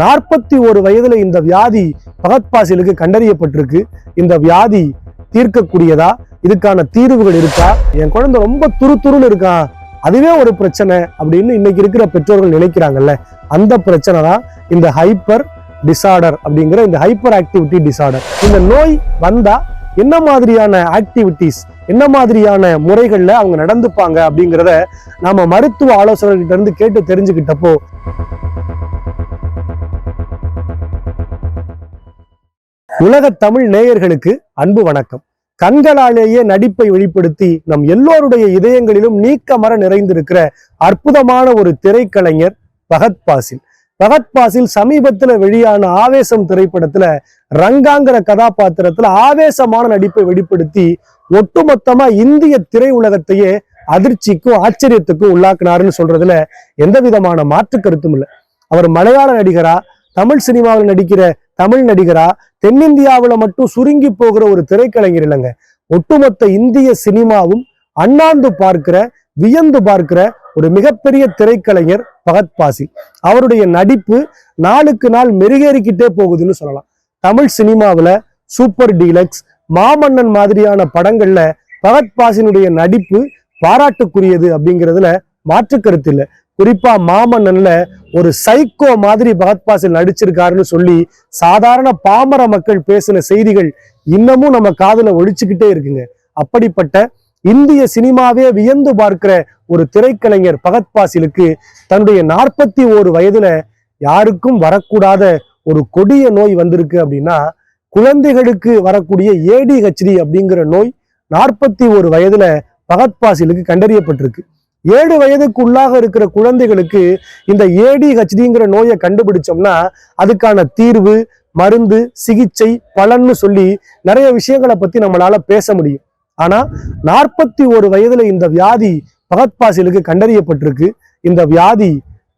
நாற்பத்தி ஒரு வயதுல இந்த வியாதி பகத் பாசிலுக்கு கண்டறியப்பட்டிருக்கு. இந்த வியாதி தீர்க்கக்கூடியதா? இதுக்கான தீர்வுகள் இருக்கா? என் குழந்தை ரொம்ப துரு துருன்னு இருக்கான் அதுவே ஒரு பிரச்சனை அப்படின்னு இன்னைக்கு இருக்கிற பெற்றோர்கள் நினைக்கிறாங்கல்ல. அந்த பிரச்சனை தான் இந்த ஹைப்பர் டிசார்டர் அப்படிங்கிற இந்த ஹைப்பர் ஆக்டிவிட்டி டிசார்டர். இந்த நோய் வந்தா என்ன மாதிரியான ஆக்டிவிட்டிஸ் என்ன மாதிரியான முறைகள்ல அவங்க நடந்துப்பாங்க அப்படிங்கிறத நாம மருத்துவ ஆலோசகர்கிட்ட இருந்து கேட்டு தெரிஞ்சுக்கிட்டப்போ உலக தமிழ் நேயர்களுக்கு அன்பு வணக்கம். கண்களாலேயே நடிப்பை வெளிப்படுத்தி நம் எல்லோருடைய இதயங்களிலும் நீக்கமர நிறைந்திருக்கிற அற்புதமான ஒரு திரைக்கலைஞர் பகத் பாசில். பகத் பாசில் சமீபத்துல வெளியான ஆவேசம் திரைப்படத்துல ரங்காங்கிற கதாபாத்திரத்துல ஆவேசமான நடிப்பை வெளிப்படுத்தி ஒட்டுமொத்தமா இந்திய திரை உலகத்தையே அதிர்ச்சிக்கும் ஆச்சரியத்துக்கும் உள்ளாக்குனாருன்னு சொல்றதுல எந்த விதமான மாற்று கருத்தும் இல்லை. அவர் மலையாள நடிகரா தமிழ் சினிமாவில் நடிக்கிற தமிழ் நடிகரா? தென்னிந்தியாவில் மட்டும் சுருங்கி போகிற ஒரு திரைக்கலைஞர் இல்லைங்க. ஒட்டுமொத்த இந்திய சினிமாவும் அண்ணாந்து பார்க்கிற வியந்து பார்க்கிற ஒரு மிகப்பெரிய திரைக்கலைஞர் பகத் பாசி. அவருடைய நடிப்பு நாளுக்கு நாள் மெருகேறிக்கிட்டே போகுதுன்னு சொல்லலாம். தமிழ் சினிமாவுல சூப்பர் டீலக்ஸ் மாமன்னன் மாதிரியான படங்கள்ல பகத் பாசினுடைய நடிப்பு பாராட்டுக்குரியது அப்படிங்கிறதுல மாற்று கருத்து இல்லை. குறிப்பா மாமன்னன்ல ஒரு சைக்கோ மாதிரி பகத் பாசில் நடிச்சிருக்காருன்னு சொல்லி சாதாரண பாமர மக்கள் பேசின செய்திகள் இன்னமும் நம்ம காதுல ஒழிச்சுக்கிட்டே இருக்குங்க. அப்படிப்பட்ட இந்திய சினிமாவே வியந்து பார்க்கிற ஒரு திரைக்கலைஞர் பகத் பாசிலுக்கு தன்னுடைய நாற்பத்தி ஓரு வயதுல யாருக்கும் வரக்கூடாத ஒரு கொடிய நோய் வந்திருக்கு அப்படின்னா குழந்தைகளுக்கு வரக்கூடிய ஏடிஹெச்டி அப்படிங்கிற நோய் நாற்பத்தி ஒரு வயதுல பகத் பாசிலுக்கு கண்டறியப்பட்டிருக்கு. ஏழு வயதுக்கு உள்ளாக இருக்கிற குழந்தைகளுக்கு இந்த ஏடிஹெச்டிங்கிற நோயை கண்டுபிடிச்சோம்னா அதுக்கான தீர்வு மருந்து சிகிச்சை பலன்னு சொல்லி நிறைய விஷயங்களை பத்தி நம்மளால பேச முடியும். ஆனா நாற்பத்தி ஒரு வயதுல இந்த வியாதி பகத் பாசிலுக்கு கண்டறியப்பட்டிருக்கு. இந்த வியாதி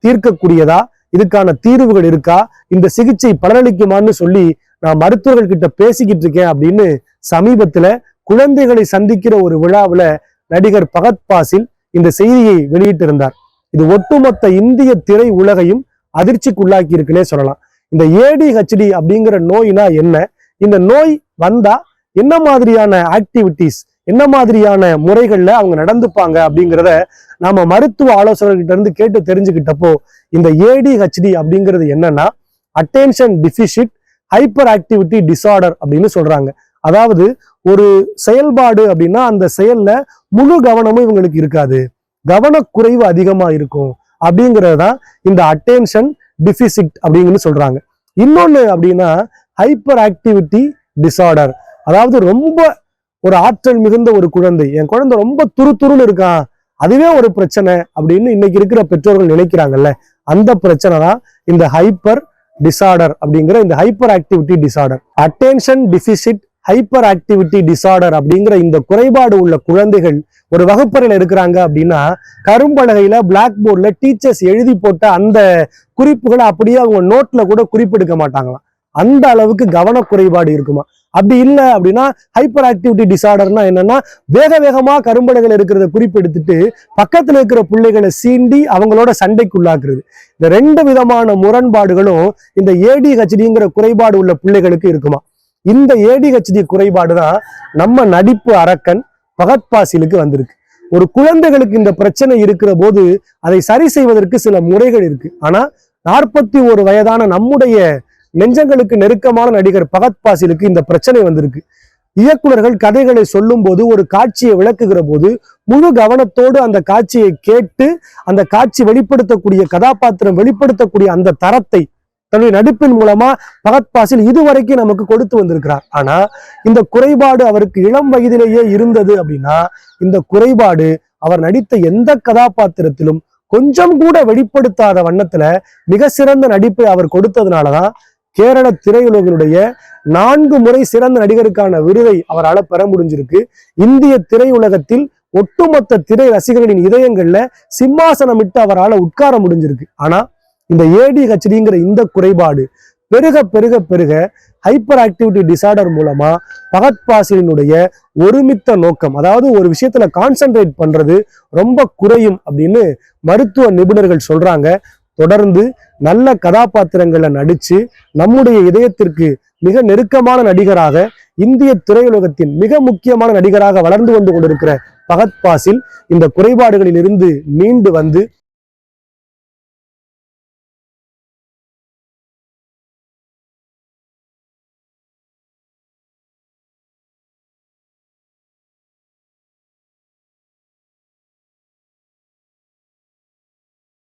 தீர்க்கக்கூடியதா? இதுக்கான தீர்வுகள் இருக்கா? இந்த சிகிச்சை பலனளிக்குமான்னு சொல்லி நான் மருத்துவர்கள் கிட்ட பேசிக்கிட்டு இருக்கேன் அப்படின்னு சமீபத்துல குழந்தைகளை சந்திக்கிற ஒரு விழாவில் நடிகர் பகத் பாசில் இந்த செய்தியை வெளியிட்டிருந்தார். இது ஒட்டுமொத்த இந்திய திரை உலகையும் அதிர்ச்சிக்குள்ளாக்கி இருக்குன்னே சொல்லலாம் இந்த ஏடிஹெச்டி அப்படிங்கிற நோயினா என்ன? இந்த நோய் வந்தா என்ன மாதிரியான ஆக்டிவிட்டிஸ் என்ன மாதிரியான முறைகள்ல அவங்க நடந்துப்பாங்க அப்படிங்கிறத நாம மருத்துவ ஆலோசகர்கிட்ட இருந்து கேட்டு தெரிஞ்சுக்கிட்டப்போ இந்த ஏடிஹெச்டி அப்படிங்கிறது என்னன்னா attention deficit hyperactivity disorder அப்படின்னு சொல்றாங்க. அதாவது ஒரு செயல்பாடு அப்படின்னா அந்த செயல்ல முழு கவனமும் இவங்களுக்கு இருக்காது. கவனக்குறைவு அதிகமா இருக்கும் அப்படிங்கிறது தான் இந்த அட்டென்ஷன் டிஃபிசிட் அப்படின்னு சொல்றாங்க. இன்னொன்னு அப்படின்னா ஹைப்பர் ஆக்டிவிட்டி டிசார்டர் அதாவது ரொம்ப ஒரு ஆற்றல் மிகுந்த ஒரு குழந்தை. என் குழந்தை ரொம்ப துரு துருன்னு இருக்கான். அதுவே ஒரு பிரச்சனை அப்படின்னு இன்னைக்கு இருக்கிற பெற்றோர்கள் நினைக்கிறாங்கல்ல. அந்த பிரச்சனை தான் இந்த ஹைப்பர் டிசார்டர் அப்படிங்கிற இந்த hyperactivity disorder attention deficit hyperactivity disorder அப்படிங்கிற இந்த குறைபாடு உள்ள குழந்தைகள் ஒரு வகுப்பறையில் இருக்கிறாங்க அப்படின்னா கரும்பலகையில பிளாக் போர்டில் டீச்சர்ஸ் எழுதி போட்ட அந்த குறிப்புகளை அப்படியே அவங்க நோட்ல கூட குறிப்பெடுக்க மாட்டாங்களாம். அந்த அளவுக்கு கவன குறைபாடு இருக்குமா? அப்படி இல்லை அப்படின்னா ஹைப்பர் ஆக்டிவிட்டி டிசார்டர்னா என்னன்னா வேக வேகமாக கரும்படைகள் இருக்கிறத குறிப்பெடுத்துட்டு பக்கத்தில் இருக்கிற பிள்ளைகளை சீண்டி அவங்களோட சண்டைக்குள்ளாக்குறது. இந்த ரெண்டு விதமான முரண்பாடுகளும் இந்த ஏடிஹெச்டிங்கிற குறைபாடு உள்ள பிள்ளைகளுக்கு இருக்குமா? இந்த ஏடிஹெச்டி குறைபாடு தான் நம்ம நடிப்பு அரக்கன் பகத் பாசிலுக்கு வந்திருக்கு. ஒரு குழந்தைகளுக்கு இந்த பிரச்சனை இருக்கிற போது அதை சரி செய்வதற்கு சில முறைகள் இருக்கு. ஆனா நாற்பத்தி ஒரு வயதான நம்முடைய நெஞ்சங்களுக்கு நெருக்கமான நடிகர் பகத் பாசிலுக்கு இந்த பிரச்சனை வந்திருக்கு. இயக்குனர்கள் கதைகளை சொல்லும் போது ஒரு காட்சியை விளக்குகிற போது முழு கவனத்தோடு அந்த காட்சியை கேட்டு அந்த காட்சி வெளிப்படுத்தக்கூடிய கதாபாத்திரம் வெளிப்படுத்தக்கூடிய அந்த தரத்தை தன்னுடைய நடிப்பின் மூலமா பகத் பாசில் இதுவரைக்கும் நமக்கு கொடுத்து வந்திருக்கிறார். ஆனா இந்த குறைபாடு அவருக்கு இளம் வயதிலேயே இருந்தது அப்படின்னா இந்த குறைபாடு அவர் நடித்த எந்த கதாபாத்திரத்திலும் கொஞ்சம் கூட வெளிப்படுத்தாத வண்ணத்துல மிக சிறந்த நடிப்பை அவர் கொடுத்ததுனாலதான் கேரள திரையுலகினுடைய நான்கு முறை சிறந்த நடிகருக்கான விருதை அவரால் பெற முடிஞ்சிருக்கு. இந்திய திரையுலகத்தில் ஒட்டுமொத்த திரை ரசிகர்களின் இதயங்கள்ல சிம்மாசனமிட்டு அவரால் உட்கார முடிஞ்சிருக்கு. ஆனா இந்த ஏடிஹெச்டிங்கிற இந்த குறைபாடு பெருக பெருக பெருக ஹைப்பர் ஆக்டிவிட்டி டிசார்டர் மூலமா பகத் பாசிலினுடைய ஒருமித்த நோக்கம் அதாவது ஒரு விஷயத்துல கான்சென்ட்ரேட் பண்றது ரொம்ப குறையும் அப்படின்னு மருத்துவ நிபுணர்கள் சொல்றாங்க. தொடர்ந்து நல்ல கதாபாத்திரங்களை நடிச்சு நம்முடைய இதயத்திற்கு மிக நெருக்கமான நடிகராக இந்திய திரையுலகத்தின் மிக முக்கியமான நடிகராக வளர்ந்து வந்து கொண்டிருக்கிற பகத் பாசில் இந்த குறைபாடுகளில் இருந்து மீண்டு வந்து